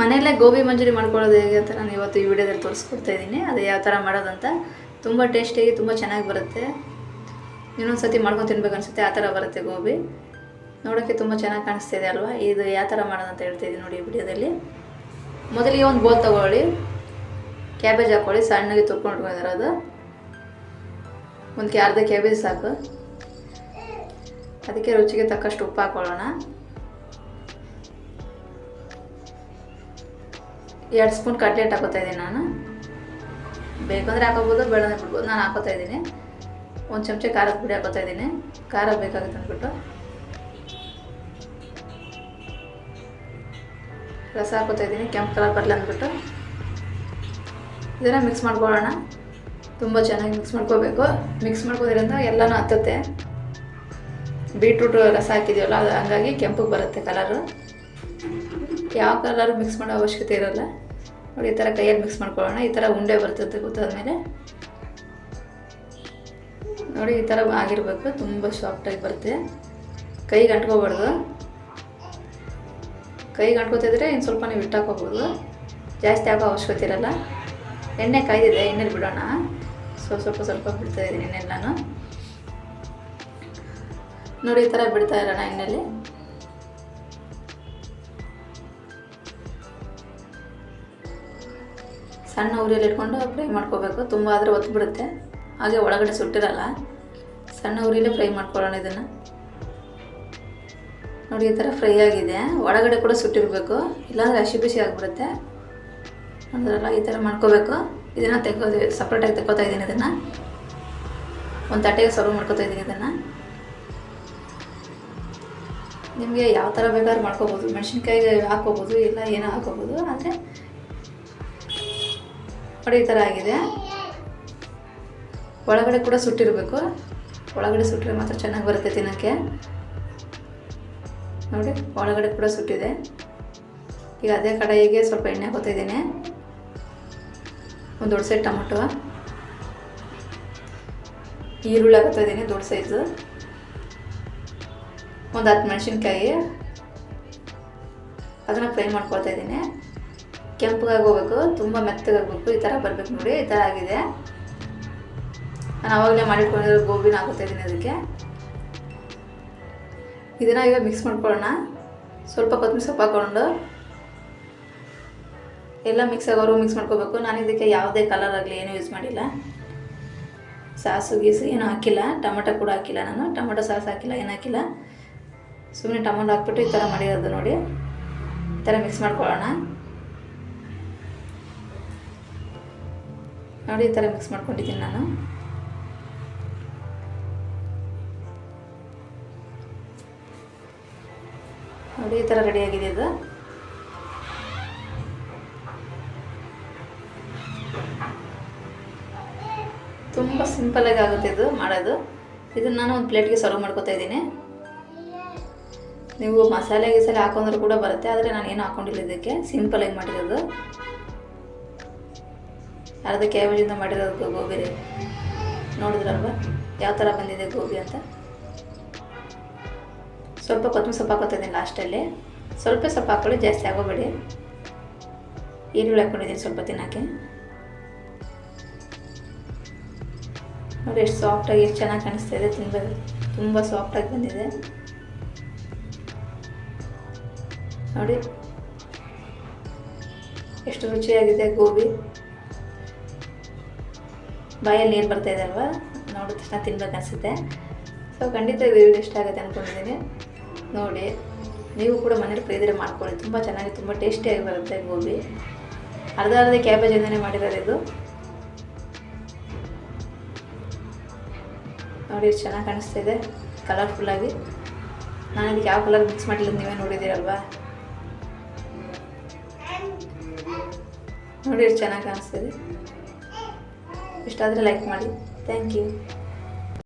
ಮನೆಯಲ್ಲೇ ಗೋಬಿ ಮಂಚೂರಿ ಮಾಡ್ಕೊಳ್ಳೋದು ಹೇಗೆ ಅಂತ ನಾನು ಇವತ್ತು ಈ ವಿಡಿಯೋದಲ್ಲಿ ತೋರಿಸ್ಕೊಡ್ತಾ ಇದ್ದೀನಿ. ಅದು ಯಾವ ಥರ ಮಾಡೋದಂತ ತುಂಬ ಟೇಸ್ಟಿಯಾಗಿ ತುಂಬ ಚೆನ್ನಾಗಿ ಬರುತ್ತೆ. ಇನ್ನೊಂದು ಸತಿ ಮಾಡ್ಕೊಂಡು ತಿನ್ಬೇಕು ಅನಿಸುತ್ತೆ, ಆ ಥರ ಬರುತ್ತೆ ಗೋಬಿ. ನೋಡೋಕ್ಕೆ ತುಂಬ ಚೆನ್ನಾಗಿ ಕಾಣಿಸ್ತಿದೆ ಅಲ್ವಾ? ಇದು ಯಾವ ಥರ ಮಾಡೋದಂತ ಹೇಳ್ತಿದ್ದೀನಿ ನೋಡಿ ಈ ವಿಡಿಯೋದಲ್ಲಿ. ಮೊದಲಿಗೆ ಒಂದು ಬೋಲ್ ತೊಗೊಳ್ಳಿ. ಕ್ಯಾಬೇಜ್ ಹಾಕ್ಕೊಳ್ಳಿ ಸಣ್ಣಗೆ ತುರ್ಕೊಂಡು ಅದು. ಒಂದು ಅರ್ಧ ಕ್ಯಾಬೇಜ್ ಸಾಕು. ಅದಕ್ಕೆ ರುಚಿಗೆ ತಕ್ಕಷ್ಟು ಉಪ್ಪು ಹಾಕ್ಕೊಳ್ಳೋಣ ಎರಡು ಸ್ಪೂನ್ ಕಟ್ಲೆಟ್ ಹಾಕೋತಾ ಇದ್ದೀನಿ ನಾನು. ಬೇಕಂದ್ರೆ ಹಾಕೋಬೋದು ಬೇಡ ಬಿಡ್ಬೋದು ನಾನು ಹಾಕೋತಾ ಇದ್ದೀನಿ. ಒಂದು ಚಮಚ ಖಾರದ ಪುಡಿ ಹಾಕೋತಾ ಇದ್ದೀನಿ. ಖಾರ ಬೇಕಾಗುತ್ತೆ ಅಂದ್ಬಿಟ್ಟು. ರಸ ಹಾಕೋತಾ ಇದ್ದೀನಿ, ಕೆಂಪು ಕಲರ್ ಬರಲಿ ಅಂದ್ಬಿಟ್ಟು. ಇದನ್ನು ಮಿಕ್ಸ್ ಮಾಡ್ಕೊಳ್ಳೋಣ. ತುಂಬ ಚೆನ್ನಾಗಿ ಮಿಕ್ಸ್ ಮಾಡ್ಕೋಬೇಕು. ಮಿಕ್ಸ್ ಮಾಡ್ಕೋದ್ರಿಂದ ಎಲ್ಲನೂ ಹತ್ತುತ್ತೆ. ಬೀಟ್ರೂಟ್ ರಸ ಹಾಕಿದೀವಲ್ಲ ಅದು ಹಂಗಾಗಿ ಕೆಂಪಗೆ ಬರುತ್ತೆ ಕಲರು ಯಾವ ಕಲರ್ ಮಿಕ್ಸ್ ಮಾಡೋ ಅವಶ್ಯಕತೆ ಇರೋಲ್ಲ. ನೋಡಿ, ಈ ಥರ ಕೈಯಲ್ಲಿ ಮಿಕ್ಸ್ ಮಾಡ್ಕೊಳ್ಳೋಣ. ಈ ಥರ ಉಂಡೆ ಬರ್ತದೆ ಕೂತಾದ್ಮೇಲೆ ನೋಡಿ, ಈ ಥರ ಆಗಿರಬೇಕು. ತುಂಬ ಸಾಫ್ಟಾಗಿ ಬರುತ್ತೆ. ಕೈಗೆ ಅಂಟ್ಕೋಬಾರ್ದು ಕೈಗೆ ಅಂಟ್ಕೋತಿದ್ರೆ ಇನ್ನು ಸ್ವಲ್ಪ ನೀವು ಇಟ್ಟಾಕೋಬೋದು ಜಾಸ್ತಿ ಆಗೋ ಅವಶ್ಯಕತೆ ಇರಲ್ಲ. ಎಣ್ಣೆ ಕಾಯ್ದಿದೆ, ಎಣ್ಣೆಲಿ ಬಿಡೋಣ. ಸ್ವಲ್ಪ ಸ್ವಲ್ಪ ಸ್ವಲ್ಪ ಬಿಡ್ತಾ ಇದ್ದೀನಿ ನಾನು. ನೋಡಿ, ಈ ಥರ ಬಿಡ್ತಾ ಇರೋಣ ಎಣ್ಣೆಲಿ. ಸಣ್ಣ ಉರಿಯಲ್ಲಿ ಇಟ್ಕೊಂಡು ಫ್ರೈ ಮಾಡ್ಕೋಬೇಕು. ತುಂಬ ಆದರೆ ಒತ್ತು ಬಿಡುತ್ತೆ. ಹಾಗೆ ಒಳಗಡೆ ಸುಟ್ಟಿರಲ್ಲ. ಸಣ್ಣ ಉರಿಯಲ್ಲೇ ಫ್ರೈ ಮಾಡ್ಕೊಳ್ಳೋಣ ಇದನ್ನು. ನೋಡಿ, ಈ ಥರ ಫ್ರೈ ಆಗಿದೆ. ಒಳಗಡೆ ಕೂಡ ಸುಟ್ಟಿರಬೇಕು. ಇಲ್ಲಾಂದರೆ ಹಸಿ ಬಿಸಿ ಆಗಿಬಿಡುತ್ತೆ. ಅಂದ್ರಲ್ಲ, ಈ ಥರ ಮಾಡ್ಕೋಬೇಕು. ಇದನ್ನು ತೆಗೋದು ಸಪ್ರೇಟಾಗಿ ತೆಗೋತಾ ಇದ್ದೀನಿ ಇದನ್ನು. ಒಂದು ತಟ್ಟೆಗೆ ಸರ್ವ್ ಮಾಡ್ಕೋತಾ ಇದ್ದೀನಿ ಇದನ್ನು. ನಿಮಗೆ ಯಾವ ಥರ ಬೇಕಾದ್ರೂ ಮಾಡ್ಕೋಬೋದು. ಮೆಣಸಿನ್ಕಾಯಿಗೆ ಹಾಕೋಬೋದು ಇಲ್ಲ ಏನೋ ಹಾಕೋಬೋದು ಆದರೆ ನೋಡಿ ಈ ಥರ ಆಗಿದೆ ಒಳಗಡೆ ಕೂಡ ಸುಟ್ಟಿರಬೇಕು. ಒಳಗಡೆ ಸುಟ್ಟರೆ ಮಾತ್ರ ಚೆನ್ನಾಗಿ ಬರುತ್ತೆ ತಿನ್ನೋಕ್ಕೆ. ನೋಡಿ, ಒಳಗಡೆ ಕೂಡ ಸುಟ್ಟಿದೆ. ಈಗ ಅದೇ ಕಡಾಯಿಗೆ ಸ್ವಲ್ಪ ಎಣ್ಣೆ ಹಾಕೋತಿದ್ದೀನಿ ಒಂದು ದೊಡ್ಡ ಸೈಡ್ ಟೊಮೊಟೊ. ಈರುಳ್ಳಿ ಹಾಕೋತಾ ಇದ್ದೀನಿ, ದೊಡ್ಡ ಸೈಜು. ಒಂದು ಹತ್ತು ಮೆಣಸಿನ್ಕಾಯಿ. ಅದನ್ನು ಫ್ರೈ ಮಾಡ್ಕೊಳ್ತಾ ಇದ್ದೀನಿ. ಕೆಂಪಗಾಗಿ ಹೋಗ್ಬೇಕು, ತುಂಬ ಮೆತ್ತಗಾಗಬೇಕು ಈ ಥರ ಬರಬೇಕು ನೋಡಿ, ಈ ಥರ ಆಗಿದೆ. ನಾನು ಅವಾಗಲೇ ಮಾಡಿಟ್ಕೊಂಡಿರೋ ಗೋಬಿನ ಹಾಕೋತಾ ಅದಕ್ಕೆ. ಇದನ್ನು ಈಗ ಮಿಕ್ಸ್ ಮಾಡ್ಕೊಳ್ಳೋಣ. ಸ್ವಲ್ಪ ಕೊತ್ತಂಬರಿ ಸೊಪ್ಪು ಹಾಕ್ಕೊಂಡು. ಎಲ್ಲ ಮಿಕ್ಸ್ ಆಗೋರು ಮಿಕ್ಸ್ ಮಾಡ್ಕೋಬೇಕು. ನಾನು ಇದಕ್ಕೆ ಯಾವುದೇ ಕಲರ್ ಆಗಲಿ ಏನೂ ಯೂಸ್ ಮಾಡಿಲ್ಲ. ಸಾಸು, ಗೀಸು ಏನೂ ಹಾಕಿಲ್ಲ. ಟೊಮೆಟೊ ಕೂಡ ಹಾಕಿಲ್ಲ ನಾನು. ಟೊಮೆಟೊ ಸಾಸ್ ಹಾಕಿಲ್ಲ, ಏನು ಹಾಕಿಲ್ಲ. ಸುಮ್ಮನೆ ಟೊಮೊಟೊ ಹಾಕ್ಬಿಟ್ಟು ಈ ಥರ ಮಾಡಿರೋದು ನೋಡಿ. ಈ ಥರ ಮಿಕ್ಸ್ ಮಾಡ್ಕೊಳ್ಳೋಣ. ನೋಡಿ ಈ ಥರ ಮಿಕ್ಸ್ ಮಾಡ್ಕೊಂಡಿದ್ದೀನಿ ನಾನು. ನೋಡಿ ಈ ಥರ ರೆಡಿಯಾಗಿದೆ ಇದು. ತುಂಬ ಸಿಂಪಲಾಗಿ ಆಗುತ್ತೆ ಇದು ಮಾಡೋದು. ಇದನ್ನು ನಾನು ಒಂದು ಪ್ಲೇಟ್ಗೆ ಸರ್ವ್ ಮಾಡ್ಕೋತಾ ಇದ್ದೀನಿ. ನೀವು ಮಸಾಲೆ ಗಿಸಾಲೆ ಹಾಕೊಂಡ್ರೂ ಕೂಡ ಬರುತ್ತೆ, ಆದರೆ ನಾನು ಏನು ಹಾಕೊಂಡಿಲ್ಲ ಇದಕ್ಕೆ. ಸಿಂಪಲಾಗಿ ಮಾಡಿರೋದು. ಅರ್ಧ ಕ್ಯಾಬೇಜಿಂದ ಮಾಡಿರೋದು ಗೋಬಿ ರೀ. ನೋಡಿದ್ರಲ್ವ? ಯಾವ ಥರ ಬಂದಿದೆ ಗೋಬಿ ಅಂತ? ಸ್ವಲ್ಪ ಕೊತ್ತಂಬರಿ ಸೊಪ್ಪು ಹಾಕೋತಿದ್ದೀನಿ ಲಾಸ್ಟಲ್ಲಿ. ಸ್ವಲ್ಪ ಸೊಪ್ಪು ಹಾಕೊಳ್ಳಿ ಜಾಸ್ತಿ ಆಗೋಬೇಡಿ. ಈರುಳ್ಳಿ ಹಾಕ್ಕೊಂಡಿದ್ದೀನಿ ಸ್ವಲ್ಪ ತಿನ್ನೋಕ್ಕೆ. ನೋಡಿ, ಎಷ್ಟು ಸಾಫ್ಟಾಗಿ, ಎಷ್ಟು ಚೆನ್ನಾಗಿ ಕಾಣಿಸ್ತಾ ಇದೆ, ತಿನ್ಬೇಕು. ತುಂಬ ಸಾಫ್ಟಾಗಿ ಬಂದಿದೆ. ನೋಡಿ. ಎಷ್ಟು ರುಚಿಯಾಗಿದೆ ಗೋಬಿ. ಬಾಯಲ್ಲಿ ನೀರು ಬರ್ತಾ ಇದೆ ಅಲ್ವಾ? ನೋಡಿದ ತಕ್ಷಣ ತಿನ್ಬೇಕು ಅನಿಸುತ್ತೆ. ಸೊ ಖಂಡಿತ ಇದು ಇಷ್ಟ ಆಗುತ್ತೆ ಅಂದ್ಕೊಂಡಿದ್ದೀನಿ ನೋಡಿ, ನೀವು ಕೂಡ ಮನೇಲಿ ಪ್ರೀತಿರೆ ಮಾಡ್ಕೊಳ್ಳಿ. ತುಂಬ ಚೆನ್ನಾಗಿ, ತುಂಬ ಟೇಸ್ಟಿಯಾಗಿ ಬರುತ್ತೆ ಗೋಬಿ. ಅರ್ಧ ಅರ್ಧ ಕ್ಯಾಬೇಜಿಂದನೇ ಮಾಡಿರೋದು ಇದು. ನೋಡಿ ಚೆನ್ನಾಗಿ ಕಾಣಿಸ್ತಾ ಇದೆ ಕಲರ್ಫುಲ್ಲಾಗಿ ನಾನು ಇದಕ್ಕೆ ಯಾವ ಕಲರ್ ಮಿಕ್ಸ್ ಮಾಡಿಲ್ಲ ನೀವೇ ನೋಡಿದ್ದೀರಲ್ವಾ? ನೋಡಿ ಚೆನ್ನಾಗಿ ಕಾಣಿಸ್ತಿದೆ ಇಷ್ಟಾದರೆ ಲೈಕ್ ಮಾಡಿ. Thank you